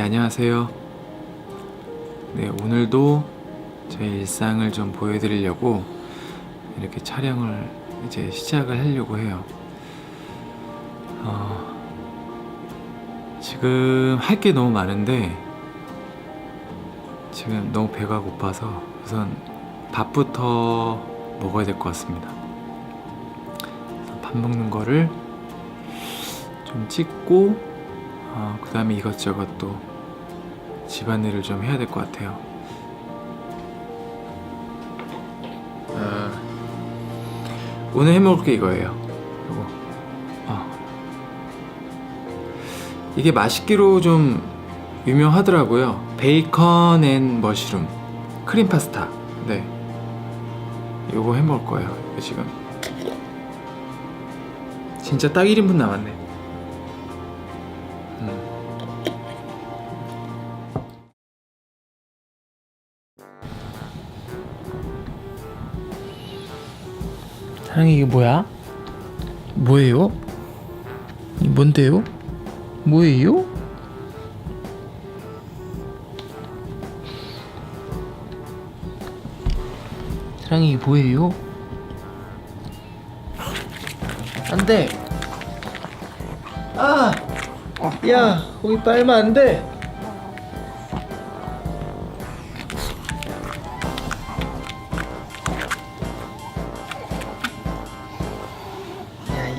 네, 안녕하세요. 네, 오늘도 제 일상을 좀 보여드리려고 이렇게 촬영을 이제 시작을 하려고 해요. 어, 지금 할 게 너무 많은데 지금 너무 배가 고파서 우선 밥부터 먹어야 될 것 같습니다. 밥 먹는 거를 좀 찍고 어, 그 다음에 이것저것 또 집안일을 좀 해야 될 것 같아요. 어, 오늘 해먹을 게 이거예요. 이거. 어. 이게 맛있기로 좀 유명하더라고요. 베이컨 앤 머쉬룸 크림 파스타. 네. 요거 해 먹을 거예요. 이거 지금. 진짜 딱 1인분 남았네. 사랑이 이게 뭐야? 뭐예요? 이 뭔데요? 뭐예요? 사랑이 이게 뭐예요? 안 돼 아! 야 거기 빨면 안 돼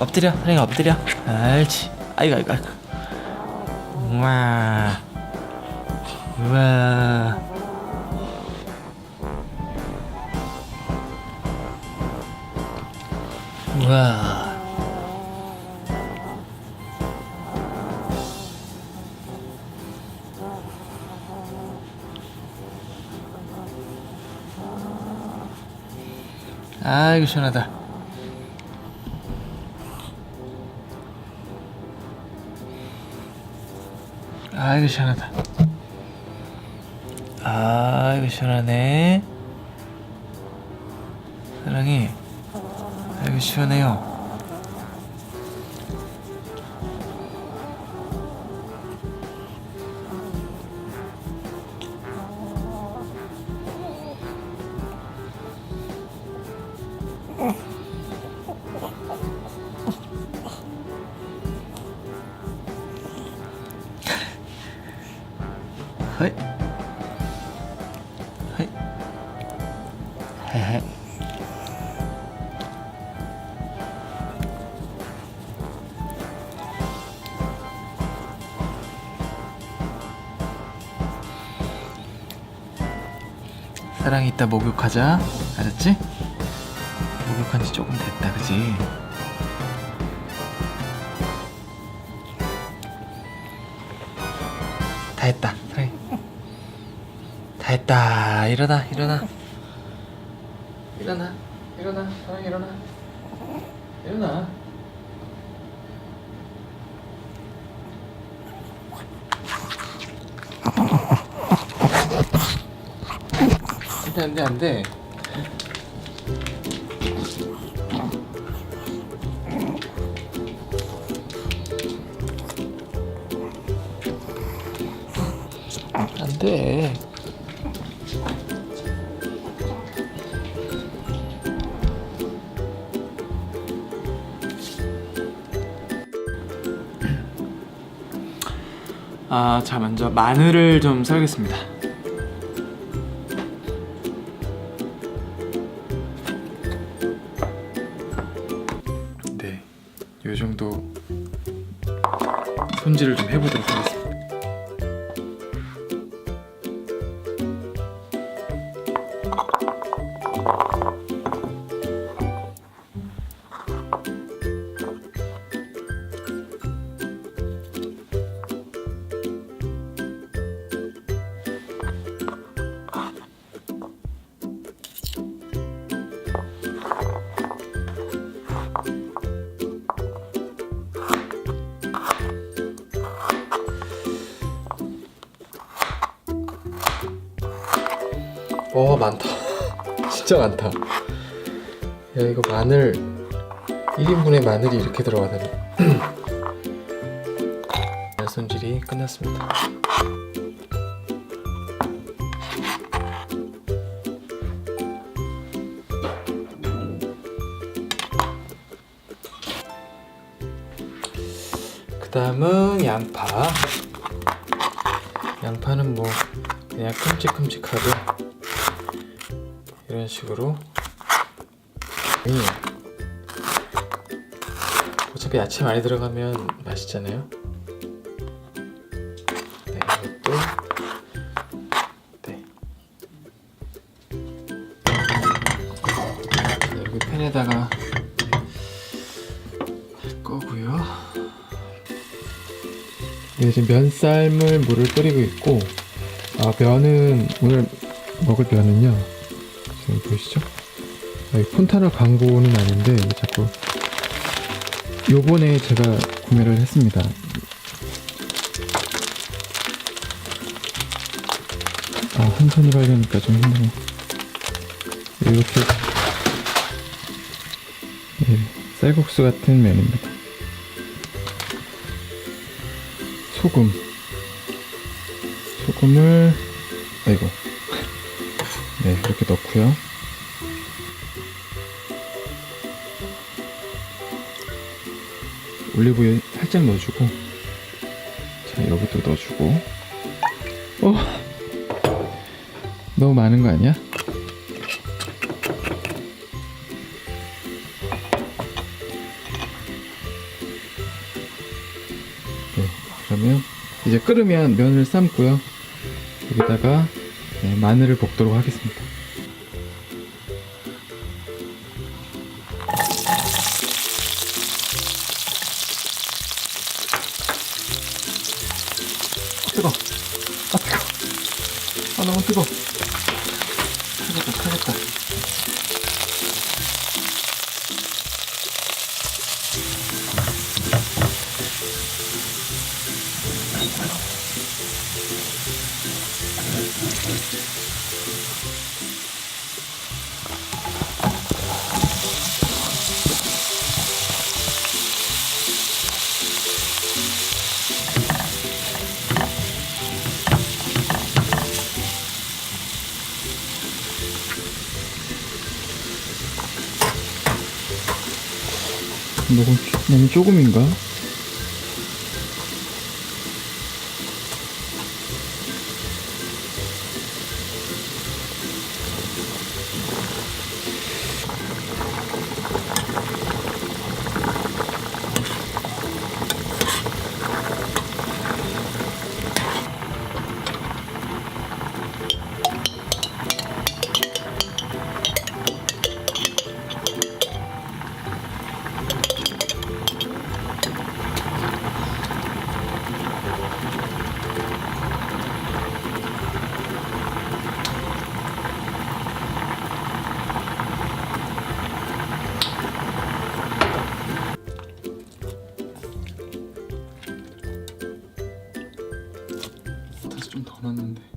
엎드려 형이 엎드려. 옳지. 아이고 아이고 아이고. 우와. 우와. 우와. 아이고 시원하다 아이고 시원하다. 아이고 시원하네. 사랑이 아이고 시원해요 사랑이 이따 목욕하자. 알았지? 목욕한 지 조금 됐다 그지? 다 했다 사랑이 다 했다. 일어나 일어나. 일어나 일어나. 사랑이 일어나. 일어나 안돼 안돼 안돼 안돼 아, 자 먼저 마늘을 좀 썰겠습니다. 손질을 좀 해보도록 하겠습니다. 어 많다. 진짜 많다. 야 이거 마늘. 1인분에 마늘이 이렇게 들어가다니. 마늘 손질이 끝났습니다. 그 다음은 양파. 양파는 뭐 그냥 큼직큼직하게 이런 식으로. 이 어차피 야채 많이 들어가면 맛있잖아요. 네 이것도. 네. 자, 여기 팬에다가 할 거고요. 네, 지금 면 삶을 물을 끓이고 있고 아 면은 오늘 먹을 면은요 지금 보이시죠? 여기 폰타나 광고는 아닌데 자꾸 요번에 제가 구매를 했습니다. 아 한 손으로 하려니까 좀 힘드네 이렇게 네, 쌀국수 같은 면입니다. 소금. 소금을 아이고 네 이렇게 넣고요 올리브유 살짝 넣어주고 자 여기도 넣어주고 어 너무 많은 거 아니야? 네, 그러면 이제 끓으면 면을 삶고요. 여기다가 네, 마늘을 볶도록 하겠습니다. 너무 뜨거. 너무 너무 조금인가? 더 넣었는데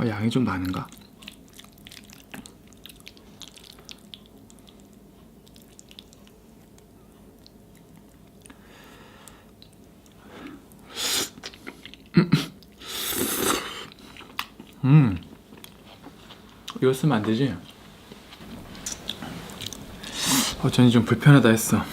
아, 양이 좀 많은가? 음, 이거 쓰면 안 되지? 어, 전이 좀 불편하다 했어.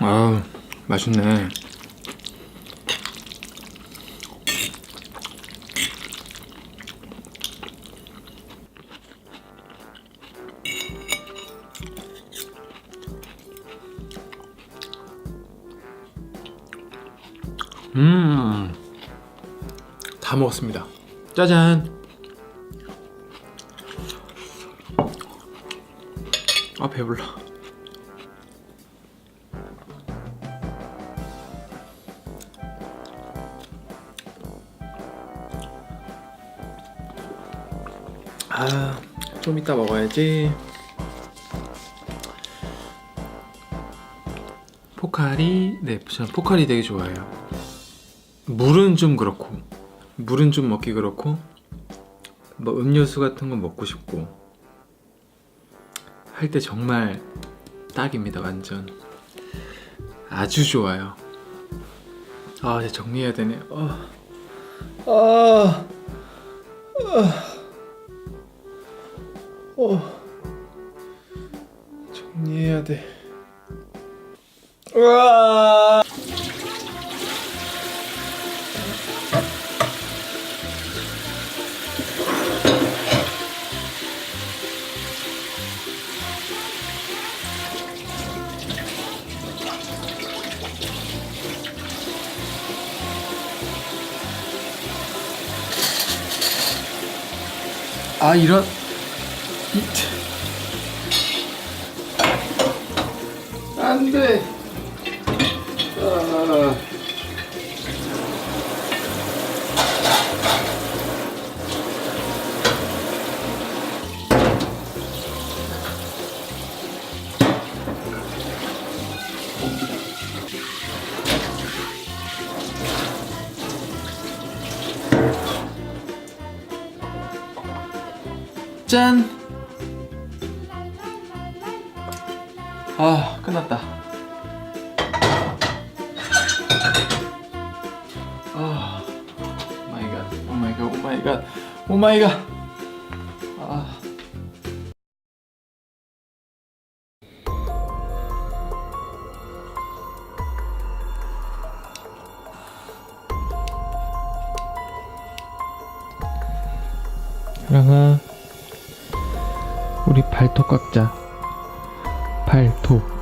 아우, 맛있네. 음, 다 먹었습니다. 짜잔. 아 배불러. 아, 좀 이따 먹어야지. 포카리, 네, 저는 포카리 되게 좋아해요. 물은 좀 그렇고, 물은 좀 먹기 그렇고, 뭐 음료수 같은 거 먹고 싶고, 할 때 정말 딱입니다, 완전. 아주 좋아요. 아, 이제 정리해야 되네. 아, 아, 어, 정리해야 돼. 으아! 아 이런 안 돼 아. 짠! 오 마이 갓. 아. 사랑아, 우리 발톱 깎자. 발톱.